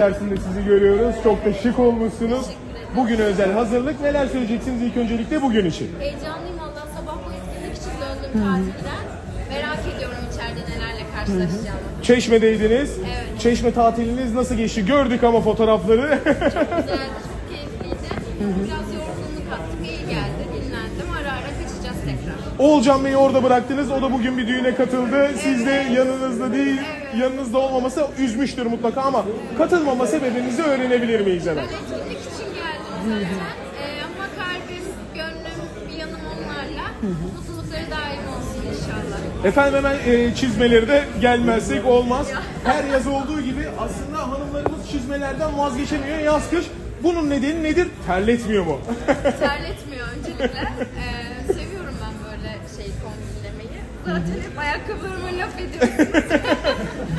içerisinde sizi görüyoruz. Çok da şık olmuşsunuz. Bugün özel hazırlık. Neler söyleyeceksiniz ilk öncelikle bugün için? Heyecanlıyım valla sabah bu etkinlik için döndüm tatilden. Merak ediyorum içeride nelerle karşılaşacağımı. Çeşme'deydiniz. Evet. Çeşme tatiliniz nasıl geçti? Gördük ama fotoğrafları. Çok güzeldi, çok keyifliydi. Biraz Oğulcan Bey'i orada bıraktınız. O da bugün bir düğüne katıldı. Siz de yanınızda değil, yanınızda olmaması üzmüştür mutlaka ama katılmama sebebinizi öğrenebilir miyiz hemen? Ben etkinlik için geldim zaten. Ee, ama kalbim, gönlüm, bir yanım onlarla. Mutlulukları daim olsun inşallah. Efendim hemen e, çizmeleri de gelmezsek olmaz. Her yaz olduğu gibi aslında hanımlarımız çizmelerden vazgeçemiyor yaz kış. Bunun nedeni nedir? Terletmiyor mu? Terletmiyor öncelikle. Ee, böyle şey kombinlemeyi. Zaten hep ayakkabılarıma laf ediyorsunuz.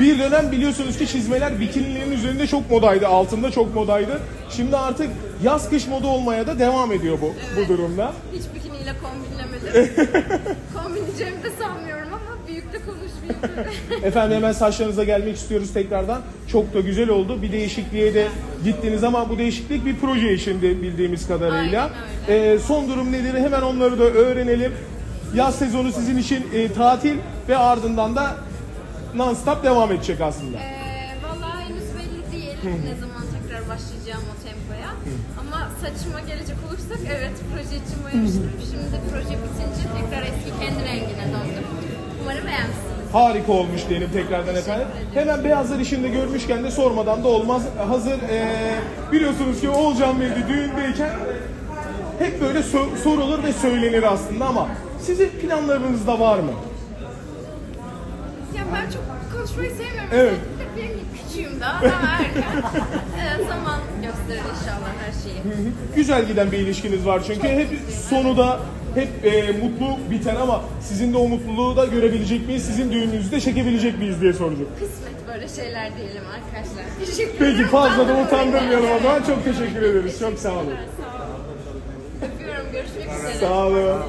Bir dönem biliyorsunuz ki çizmeler bikinilerin üzerinde çok modaydı, altında çok modaydı. Şimdi artık yaz kış moda olmaya da devam ediyor bu bu durumda. Hiç bikiniyle kombinlemedim. Kombinleyeceğimi de sanmıyorum ama büyük de konuşmayayım. Efendim hemen saçlarınıza gelmek istiyoruz tekrardan. Çok da güzel oldu. Bir değişikliğe de gittiniz ama bu değişiklik bir proje içinde bildiğimiz kadarıyla. Aynen Ee, son durum nedir? Hemen onları da öğrenelim. Yaz sezonu sizin için e, tatil ve ardından da non-stop devam edecek aslında. Ee, vallahi henüz belli değil ne zaman tekrar başlayacağım o tempoya. Ama saçıma gelecek olursak evet proje için boyamıştım. Şimdi proje bitince tekrar eski kendi rengine döndüm. Umarım beğenmişsiniz. Harika olmuş diyelim tekrardan efendim. Hemen beyazlar işinde görmüşken de sormadan da olmaz. Hazır e, biliyorsunuz ki Oğulcan Bey de düğündeyken hep böyle so- sorulur ve söylenir aslında ama sizin planlarınız da var mı? Ya ben çok konuşmayı sevmiyorum. Evet. Benim küçüğüm daha, daha erken. Ee, zaman gösterir inşallah her şeyi. Güzel giden bir ilişkiniz var çünkü hep sonu da hep e, mutlu biten ama sizin de o mutluluğu da görebilecek miyiz? Sizin düğününüzü de çekebilecek miyiz diye soracağım. Kısmet böyle şeyler diyelim arkadaşlar. Teşekkür Peki ederim. fazla da utandırmayalım o zaman. Çok teşekkür ederiz. Çok sağ olun. Öpüyorum. Görüşmek. Sağ olun.